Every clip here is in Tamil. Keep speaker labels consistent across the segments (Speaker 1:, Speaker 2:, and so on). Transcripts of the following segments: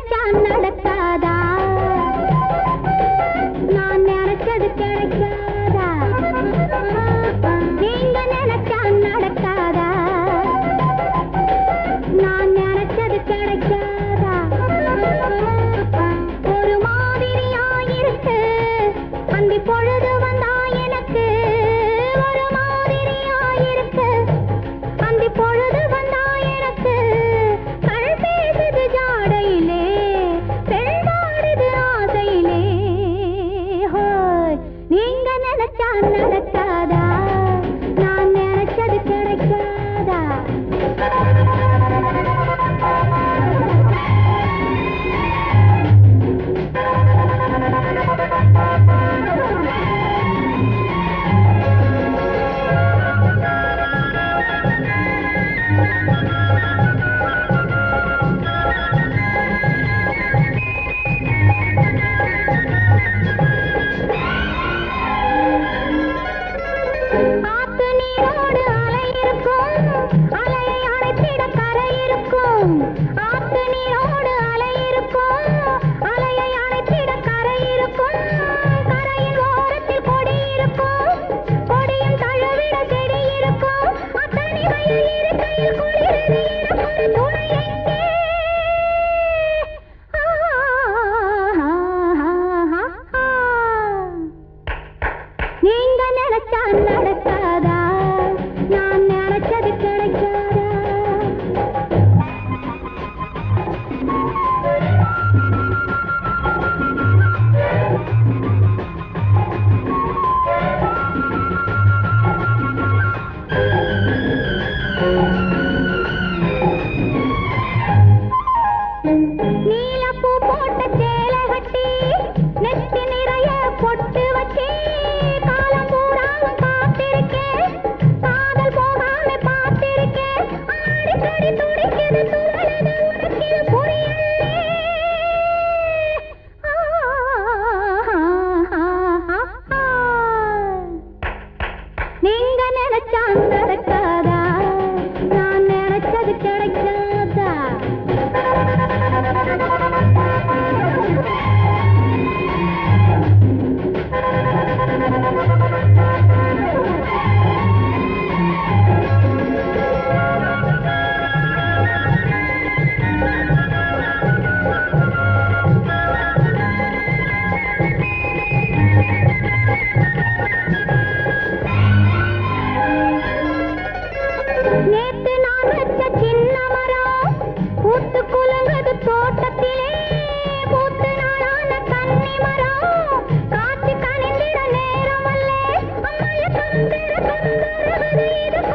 Speaker 1: நினைச்சா நடக்காதா நினைச்சா நீங்க நினைச்சா நடக்காதா? நான் நினைச்சது கிடைக்காதா?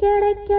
Speaker 1: கிடைக்க